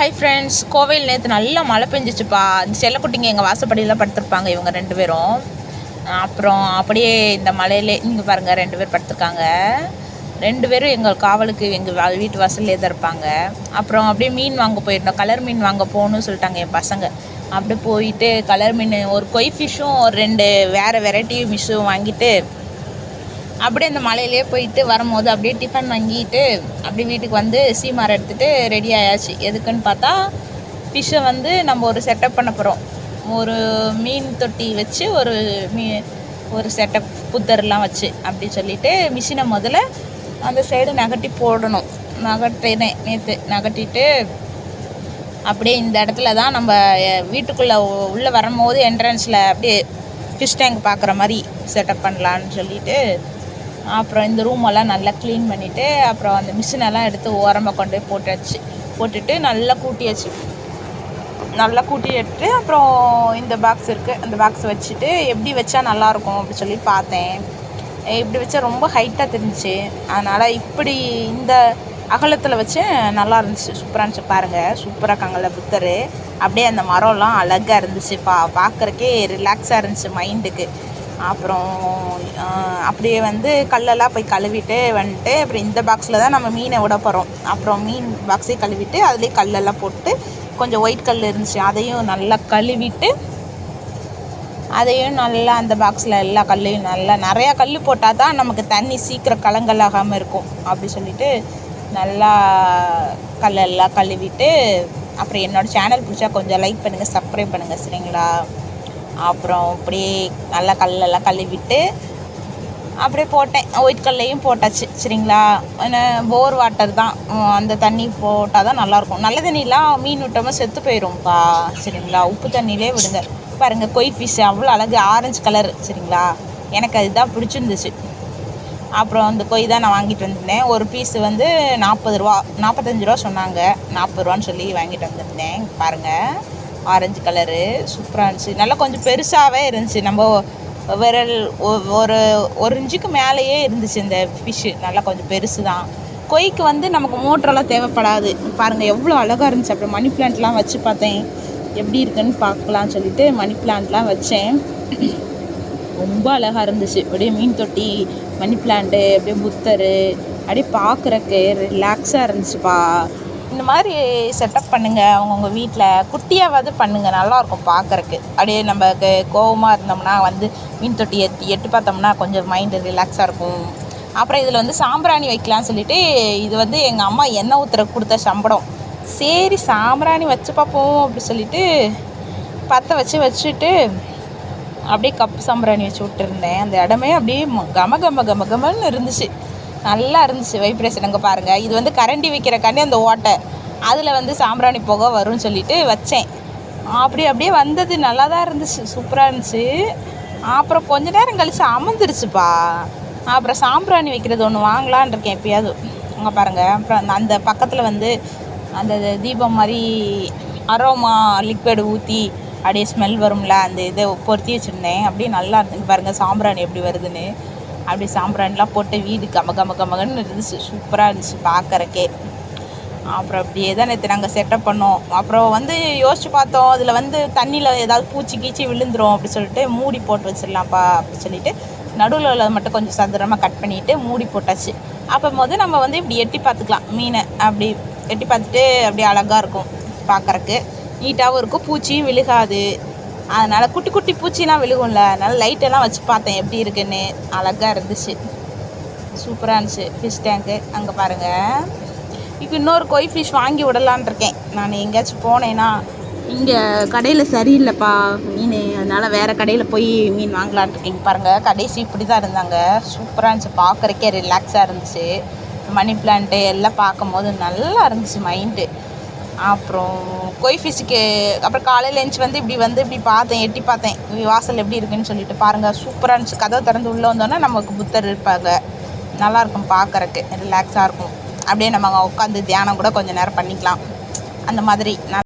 Hi friends கோவையில் நேற்று நல்லா மழை பெஞ்சிச்சுப்பா. அந்த செல்லக்குட்டிங்க எங்கள் வாசப்படியில் படுத்திருப்பாங்க இவங்க ரெண்டு பேரும். அப்புறம் அப்படியே இந்த மலையிலே இங்கே பாருங்கள் ரெண்டு பேர் படுத்திருக்காங்க. ரெண்டு பேரும் எங்கள் காவலுக்கு எங்கள் வீட்டு வாசல்லே தான் இருப்பாங்க. அப்புறம் அப்படியே மீன் வாங்க போயிருந்தோம் கலர் மீன் வாங்க போகணும்னு சொல்லிட்டாங்க என் பசங்க. அப்படியே போயிட்டு கலர் மீன் ஒரு கொய் ஃபிஷ்ஷும் ஒரு ரெண்டு வேறு வெரைட்டி ஃபிஷ்ஷும் வாங்கிட்டு அப்படியே அந்த மலையிலே போயிட்டு வரும்போது அப்படியே டிஃபன் வாங்கிட்டு அப்படியே வீட்டுக்கு வந்து சீமாரை எடுத்துகிட்டு ரெடி ஆயாச்சு. எதுக்குன்னு பார்த்தா ஃபிஷ்ஷை வந்து நம்ம ஒரு செட்டப் பண்ண போகிறோம் ஒரு மீன் தொட்டி வச்சு ஒரு மீ ஒரு செட்டப் புத்தர்லாம் வச்சு அப்படி சொல்லிட்டு மிஷினை முதல்ல அந்த சைடு நகட்டி போடணும். நகட்டினேன் நேற்று நகட்டிட்டு அப்படியே இந்த இடத்துல தான் நம்ம வீட்டுக்குள்ளே உள்ளே வரும்போது என்ட்ரன்ஸில் அப்படியே ஃபிஷ் டேங்க் பார்க்குற மாதிரி செட்டப் பண்ணலான்னு சொல்லிட்டு அப்புறம் இந்த ரூமெல்லாம் நல்லா க்ளீன் பண்ணிவிட்டு அப்புறம் அந்த மிஷினெல்லாம் எடுத்து ஓரமாக கொண்டு போய் போட்டாச்சு. போட்டுட்டு நல்லா கூட்டியாச்சு. நல்லா கூட்டி எடுத்து அப்புறம் இந்த பாக்ஸ் இருக்குது அந்த பாக்ஸ் வச்சுட்டு எப்படி வச்சா நல்லாயிருக்கும் அப்படி சொல்லி பார்த்தேன். இப்படி வச்சா ரொம்ப ஹைட்டாக தெரிஞ்சிச்சு. அதனால் இப்படி இந்த அகலத்தில் வச்சு நல்லா இருந்துச்சு. சூப்பராக இருந்துச்சு பாருங்கள் சூப்பராக இருக்காங்கல்ல புத்தர். அப்படியே அந்த மரம்லாம் அழகாக இருந்துச்சு. பா பார்க்குறக்கே ரிலாக்ஸாக இருந்துச்சு மைண்டுக்கு அப்புறம் அப்படியே வந்து கல்லெல்லாம் போய் கழுவிட்டு வந்துட்டு அப்புறம் இந்த பாக்ஸில் தான் நம்ம மீனை விட போகிறோம் அப்புறம் மீன் பாக்ஸே கழுவிட்டு அதுலேயே கல்லெல்லாம் போட்டு கொஞ்சம் ஒயிட் கல் இருந்துச்சு. அதையும் நல்லா கழுவிட்டு அதையும் நல்லா அந்த பாக்ஸில் எல்லா கல்லையும் நல்லா நிறையா கல் போட்டால் தான் நமக்கு தண்ணி சீக்கிரம் கலங்கலாகாமல் இருக்கும். அப்படி சொல்லிட்டு நல்லா கல்லெல்லாம் கழுவிட்டு அப்புறம் என்னோடய சேனல் பிடிச்சா கொஞ்சம் லைக் பண்ணுங்கள் சப்ஸ்கிரைப் பண்ணுங்கள் சரிங்களா? அப்புறம் அப்படியே நல்லா கல்லெல்லாம் கழுவிட்டு அப்படியே போட்டேன். ஒயிட் கல்லையும் போட்டாச்சு சரிங்களா? போர் வாட்டர் தான். அந்த தண்ணி போட்டால் தான் நல்லாயிருக்கும். நல்ல தண்ணிலாம் மீன் விட்டோமா செத்து போயிடும்ப்பா சரிங்களா? உப்பு தண்ணியிலே விடுங்க. பாருங்கள் கொய் ஃபிஷ் அவ்வளோ அழகு ஆரஞ்சு கலர் சரிங்களா? எனக்கு அதுதான் பிடிச்சிருந்துச்சு. அப்புறம் அந்த கொய் தான் நான் வாங்கிட்டு வந்திருந்தேன். ஒரு பீஸு வந்து நாற்பது ரூபா நாற்பத்தஞ்சு ரூபா சொன்னாங்க. நாற்பது ரூபான்னு சொல்லி வாங்கிட்டு வந்திருந்தேன். பாருங்கள் ஆரஞ்சு கலரு சூப்பராக இருந்துச்சு நல்லா கொஞ்சம் பெருசாகவே இருந்துச்சு. நம்ம விரல் ஒரு ஒரு இன்ச்சுக்கு மேலேயே இருந்துச்சு இந்த ஃபிஷ்ஷு நல்லா கொஞ்சம் பெருசு தான் கொய்க்கு வந்து நமக்கு மோட்டரெல்லாம் தேவைப்படாது. பாருங்கள் எவ்வளோ அழகாக இருந்துச்சு. அப்புறம் மணி பிளான்ட்லாம் வச்சு பார்த்தேன். எப்படி இருக்குன்னு பார்க்கலான்னு சொல்லிட்டு மணி பிளான்ட்லாம் வச்சேன். ரொம்ப அழகாக இருந்துச்சு. அப்படியே மீன் தொட்டி மணி பிளான்ட்டு அப்படியே புத்தர் அப்படியே பார்க்குறக்கு ரிலாக்ஸாக இருந்துச்சுப்பா. இந்த மாதிரி செட்டப் பண்ணுங்கள் அவங்கவுங்க வீட்டில் குட்டியாவது பண்ணுங்கள் நல்லாயிருக்கும் பார்க்குறக்கு அப்படியே நம்ம கோவமாக இருந்தோம்னா வந்து மீன் தொட்டி எட்டி எட்டு பார்த்தோம்னா கொஞ்சம் மைண்டு ரிலாக்ஸாக இருக்கும். அப்புறம் இதில் வந்து சாம்பிராணி வைக்கலாம்னு சொல்லிட்டு இது வந்து எங்கள் அம்மா எண்ணெய் ஊற்றுற கொடுத்த சம்படம். சரி சாம்பிராணி வச்சு பார்ப்போம் அப்படி சொல்லிட்டு பற்ற வச்சு வச்சுட்டு அப்படியே கப்பு சாம்பிராணி வச்சு விட்டுருந்தேன். அந்த இடமே அப்படியே கம கம கம கமன்னு இருந்துச்சு. நல்லா இருந்துச்சு வைப்ரேஷன் அங்கே பாருங்கள் இது வந்து கரண்டி வைக்கிறக்காண்டி அந்த ஓட்டை. அதில் வந்து சாம்பிராணி புகை வரும்னு சொல்லிட்டு வச்சேன். அப்படி அப்படியே வந்தது. நல்லா தான் இருந்துச்சு. சூப்பராக இருந்துச்சு. அப்புறம் கொஞ்ச நேரம் கழித்து அமர்ந்துருச்சுப்பா. அப்புறம் சாம்பிராணி வைக்கிறது ஒன்று வாங்கலான் இருக்கேன் எப்பயாவது. அங்கே பாருங்கள் அப்புறம் அந்த பக்கத்தில் வந்து அந்த தீபம் மாதிரி அரோமா லிக்விட் ஊற்றி அப்படியே ஸ்மெல் வரும்ல அந்த இதை பொருத்தி வச்சுருந்தேன். அப்படியே நல்லா இருந்துங்க பாருங்கள் சாம்பிராணி எப்படி வருதுன்னு. அப்படி சாம்பிராணிலாம் போட்டு வீடு கம கம கமகன்னு இருந்துச்சு. சூப்பராக இருந்துச்சு பார்க்குறக்கே அப்புறம் அப்படியே தான் நேற்று நாங்கள் செட்டப் பண்ணோம். அப்புறம் வந்து யோசிச்சு பார்த்தோம். அதில் வந்து தண்ணியில் ஏதாவது பூச்சி கீச்சி விழுந்துரும் அப்படி சொல்லிட்டு மூடி போட்டு வச்சிடலாம்ப்பா அப்படி சொல்லிட்டு நடுவில் உள்ளதை மட்டும் கொஞ்சம் சதுரமாக கட் பண்ணிவிட்டு மூடி போட்டாச்சு. அப்போ போது நம்ம வந்து இப்படி எட்டி பார்த்துக்கலாம். மீனை அப்படி எட்டி பார்த்துட்டு அப்படியே அழகாக இருக்கும் பார்க்குறக்கு நீட்டாகவும் இருக்கும். பூச்சியும் விழுகாது. அதனால் குட்டி குட்டி பூச்சிலாம் விழுகும்ல அதனால் லைட்டெல்லாம் வச்சு பார்த்தேன். எப்படி இருக்குன்னு? அழகாக இருந்துச்சு. சூப்பராக இருந்துச்சு. ஃபிஷ் டேங்க்கு அங்கே பாருங்கள் இப்போ இன்னொரு கொய் ஃபிஷ் வாங்கி விடலான் இருக்கேன். நான் எங்கேயாச்சும் போனேன்னா இங்கே கடையில் சரியில்லைப்பா மீன். அதனால் வேறு கடையில் போய் மீன் வாங்கலான் இருக்கேன். பாருங்கள் கடைசி இப்படி தான் இருந்தாங்க. சூப்பராக இருந்துச்சு. பார்க்குறக்கே ரிலாக்ஸாக இருந்துச்சு. மணி பிளான்ட்டு எல்லாம் பார்க்கும் போது நல்லா இருந்துச்சு மைண்டு அப்புறம் கொய் ஃபிஷ்ஷுக்கு அப்புறம் காலையில் எழுந்துச்சி வந்து இப்படி வந்து இப்படி பார்த்தேன் எட்டி பார்த்தேன். வாசல் எப்படி இருக்குன்னு சொல்லிட்டு பாருங்கள் சூப்பராக இருந்துச்சு. கதவை திறந்து உள்ளே வந்தோன்னே நமக்கு புத்தர் இருப்பாங்க. நல்லாயிருக்கும் பார்க்குறக்கு ரிலாக்ஸாக இருக்கும். அப்படியே நம்ம உட்காந்து தியானம் கூட கொஞ்சம் நேரம் பண்ணிக்கலாம். அந்த மாதிரி நான்